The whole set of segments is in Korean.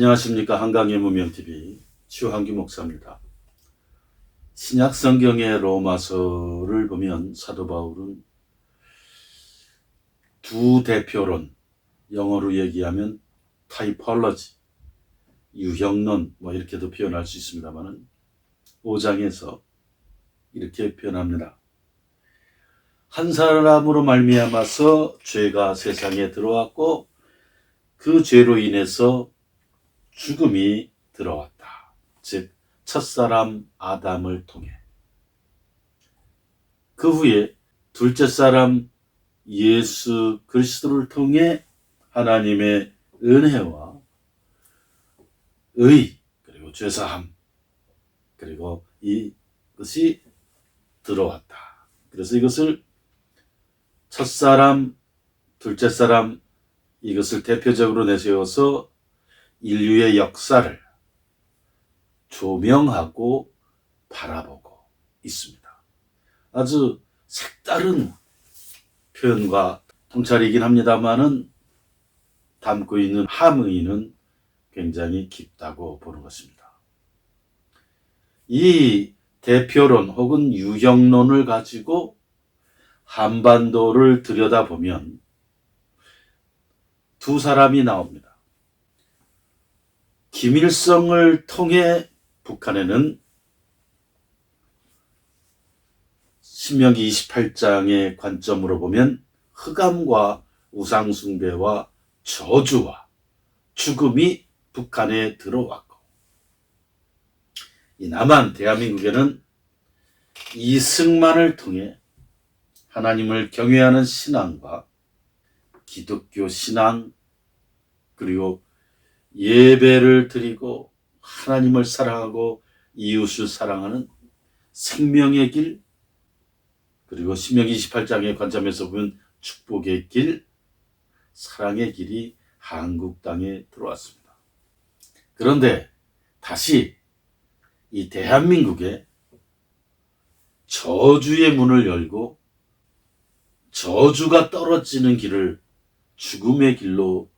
안녕하십니까 한강의 무명TV 추한기 목사입니다. 신약 성경의 로마서를 보면 사도 바울은 두 대표론, 영어로 얘기하면 타이폴러지, 유형론 뭐 이렇게도 표현할 수 있습니다만은 5장에서 이렇게 표현합니다. 한 사람으로 말미암아서 죄가 세상에 들어왔고 그 죄로 인해서 죽음이 들어왔다. 즉 첫사람 아담을 통해 그 후에 둘째 사람 예수 그리스도를 통해 하나님의 은혜와 의 그리고 죄사함 그리고 이것이 들어왔다. 그래서 이것을 첫사람, 둘째 사람 이것을 대표적으로 내세워서 인류의 역사를 조명하고 바라보고 있습니다. 아주 색다른 표현과 통찰이긴 합니다만은 담고 있는 함의는 굉장히 깊다고 보는 것입니다. 이 대표론 혹은 유형론을 가지고 한반도를 들여다보면 두 사람이 나옵니다. 김일성을 통해 북한에는 신명기 28장의 관점으로 보면 흑암과 우상숭배와 저주와 죽음이 북한에 들어왔고 이 남한 대한민국에는 이승만을 통해 하나님을 경외하는 신앙과 기독교 신앙 그리고 예배를 드리고 하나님을 사랑하고 이웃을 사랑하는 생명의 길 그리고 신명기 28장의 관점에서 보면 축복의 길 사랑의 길이 한국 땅에 들어왔습니다. 그런데 다시 이 대한민국에 저주의 문을 열고 저주가 떨어지는 길을 죽음의 길로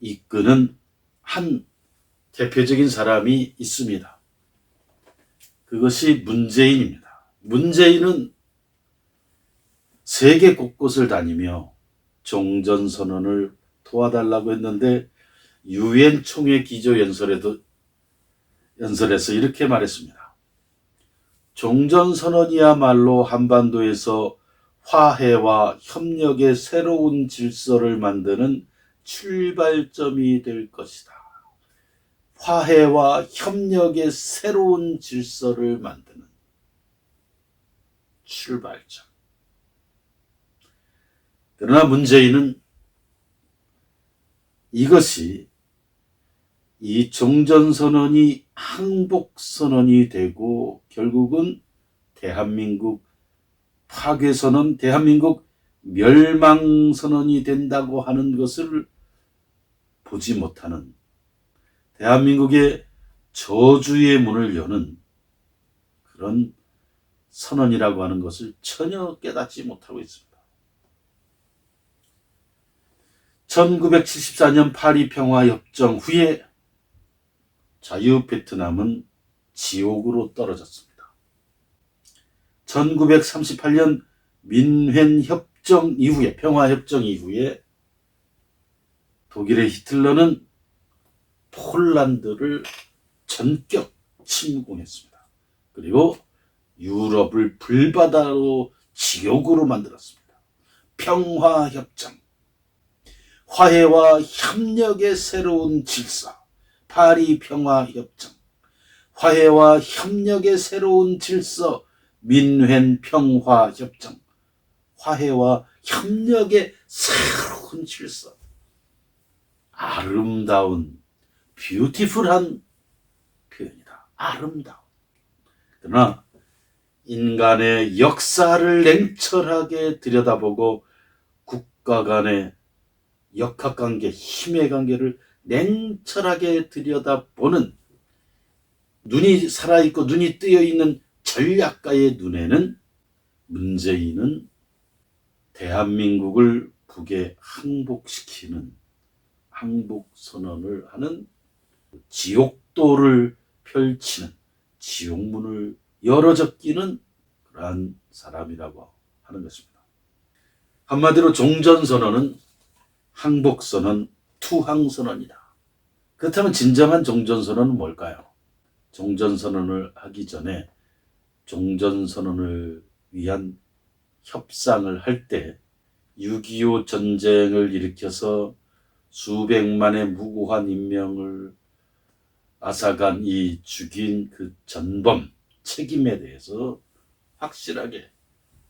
이끄는 한 대표적인 사람이 있습니다. 그것이 문재인입니다. 문재인은 세계 곳곳을 다니며 종전선언을 도와달라고 했는데 유엔 총회 기조 연설에도 연설에서 이렇게 말했습니다. 종전선언이야말로 한반도에서 화해와 협력의 새로운 질서를 만드는 출발점이 될 것이다. 화해와 협력의 새로운 질서를 만드는 출발점. 그러나 문재인은 이것이 이 종전선언이 항복선언이 되고 결국은 대한민국 파괴선언, 대한민국 멸망선언이 된다고 하는 것을 보지 못하는 대한민국의 저주의 문을 여는 그런 선언이라고 하는 것을 전혀 깨닫지 못하고 있습니다. 1974년 파리 평화 협정 후에 자유 베트남은 지옥으로 떨어졌습니다. 1938년 민회 협정 이후에 평화 협정 이후에 독일의 히틀러는 폴란드를 전격 침공했습니다. 그리고 유럽을 불바다로 지옥으로 만들었습니다. 평화협정, 화해와 협력의 새로운 질서, 파리 평화협정, 화해와 협력의 새로운 질서, 민회 평화협정, 화해와 협력의 새로운 질서, 아름다운 뷰티풀한 표현이다. 아름다운. 그러나 인간의 역사를 냉철하게 들여다보고 국가 간의 역학관계, 힘의 관계를 냉철하게 들여다보는 눈이 살아있고 눈이 뜨여있는 전략가의 눈에는 문재인은 대한민국을 북에 항복시키는 항복 선언을 하는 지옥도를 펼치는 지옥문을 열어적기는 그러한 사람이라고 하는 것입니다. 한마디로 종전선언은 항복선언, 투항선언이다. 그렇다면 진정한 종전선언은 뭘까요? 종전선언을 하기 전에 종전선언을 위한 협상을 할 때 6.25 전쟁을 일으켜서 수백만의 무고한 인명을 아사간 이 죽인 그 전범 책임에 대해서 확실하게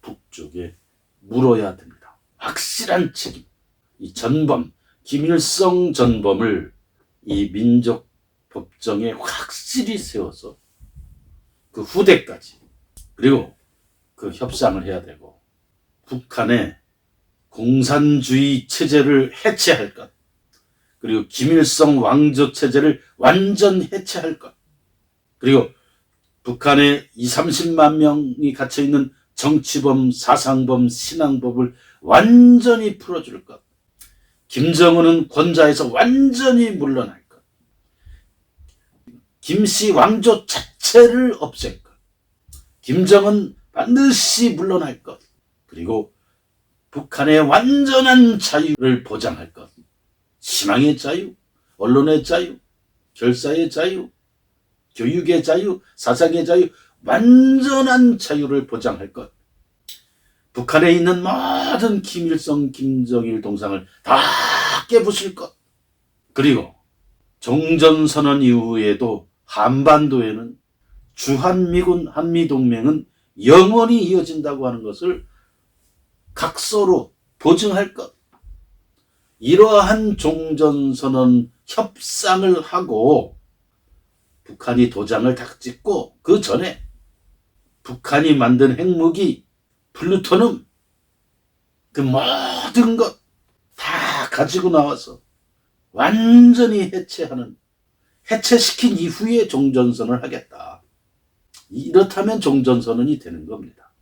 북쪽에 물어야 됩니다. 확실한 책임. 이 전범, 김일성 전범을 이 민족 법정에 확실히 세워서 그 후대까지 그리고 그 협상을 해야 되고 북한의 공산주의 체제를 해체할 것 그리고 김일성 왕조 체제를 완전 해체할 것 그리고 북한의 2, 30만 명이 갇혀 있는 정치범, 사상범, 신앙법을 완전히 풀어줄 것. 김정은은 권좌에서 완전히 물러날 것. 김씨 왕조 자체를 없앨 것. 김정은 반드시 물러날 것. 그리고 북한의 완전한 자유를 보장할 것. 신앙의 자유, 언론의 자유, 결사의 자유, 교육의 자유, 사상의 자유, 완전한 자유를 보장할 것. 북한에 있는 모든 김일성, 김정일 동상을 다 깨부술 것. 그리고 종전선언 이후에도 한반도에는 주한미군 한미동맹은 영원히 이어진다고 하는 것을 각서로 보증할 것. 이러한 종전선언 협상을 하고 북한이 도장을 딱 찍고 그 전에 북한이 만든 핵무기 플루토늄 그 모든 것 다 가지고 나와서 완전히 해체하는 해체시킨 이후에 종전선언을 하겠다. 이렇다면 종전선언이 되는 겁니다.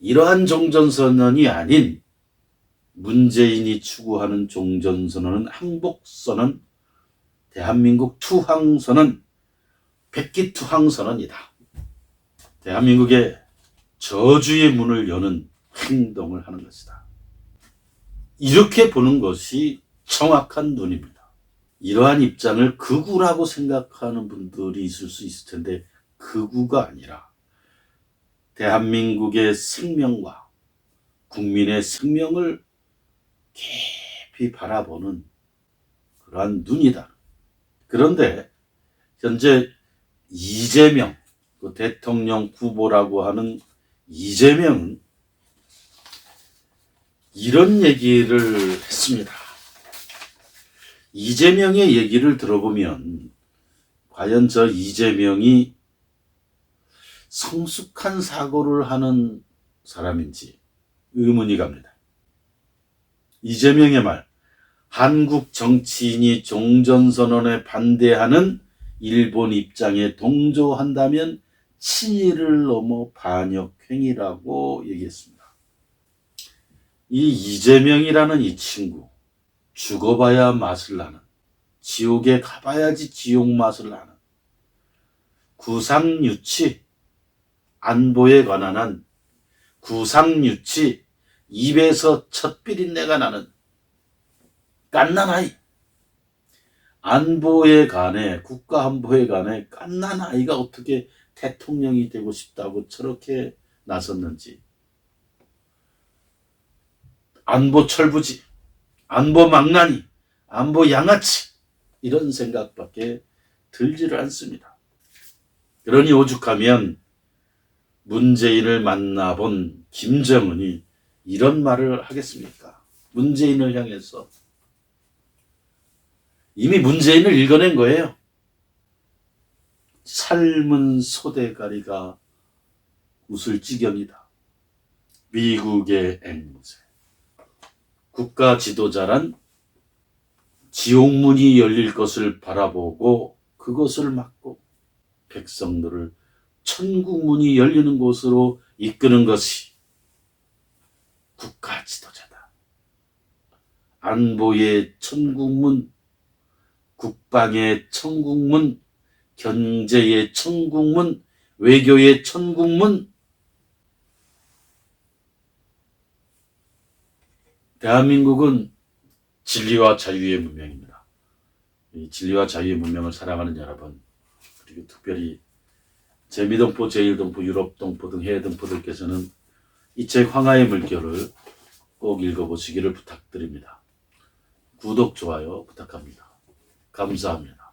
이러한 종전선언이 아닌 문재인이 추구하는 종전선언은 항복선언, 대한민국 투항선언, 백기투항선언이다. 대한민국의 저주의 문을 여는 행동을 하는 것이다. 이렇게 보는 것이 정확한 눈입니다. 이러한 입장을 극우라고 생각하는 분들이 있을 수 있을 텐데 극우가 아니라 대한민국의 생명과 국민의 생명을 깊이 바라보는 그러한 눈이다. 그런데 현재 이재명 그 대통령 후보라고 하는 이재명은 이런 얘기를 했습니다. 이재명의 얘기를 들어보면 과연 저 이재명이 성숙한 사고를 하는 사람인지 의문이 갑니다. 이재명의 말, 한국 정치인이 종전선언에 반대하는 일본 입장에 동조한다면 친일을 넘어 반역행위라고 얘기했습니다. 이 이재명이라는 이 친구, 죽어봐야 맛을 나는, 지옥에 가봐야지 지옥 맛을 나는, 구상유치, 안보에 관한 한 구상유치, 입에서 첫 비린내가 나는 깐난아이, 안보에 관해, 국가 안보에 관해 깐난아이가 어떻게 대통령이 되고 싶다고 저렇게 나섰는지. 안보 철부지, 안보 망나니, 안보 양아치, 이런 생각밖에 들지를 않습니다. 그러니 오죽하면 문재인을 만나본 김정은이 이런 말을 하겠습니까? 문재인을 향해서. 이미 문재인을 읽어낸 거예요. 삶은 소대가리가 웃을 지경이다. 미국의 앵무새. 국가 지도자란 지옥문이 열릴 것을 바라보고 그것을 막고 백성들을 천국문이 열리는 곳으로 이끄는 것이 국가 지도자다. 안보의 천국문, 국방의 천국문, 경제의 천국문, 외교의 천국문, 대한민국은 진리와 자유의 문명입니다. 이 진리와 자유의 문명을 사랑하는 여러분, 그리고 특별히 제미동포, 제일동포, 유럽동포 등 해외동포들께서는 이 책 황하의 물결을 꼭 읽어보시기를 부탁드립니다. 구독, 좋아요 부탁합니다. 감사합니다.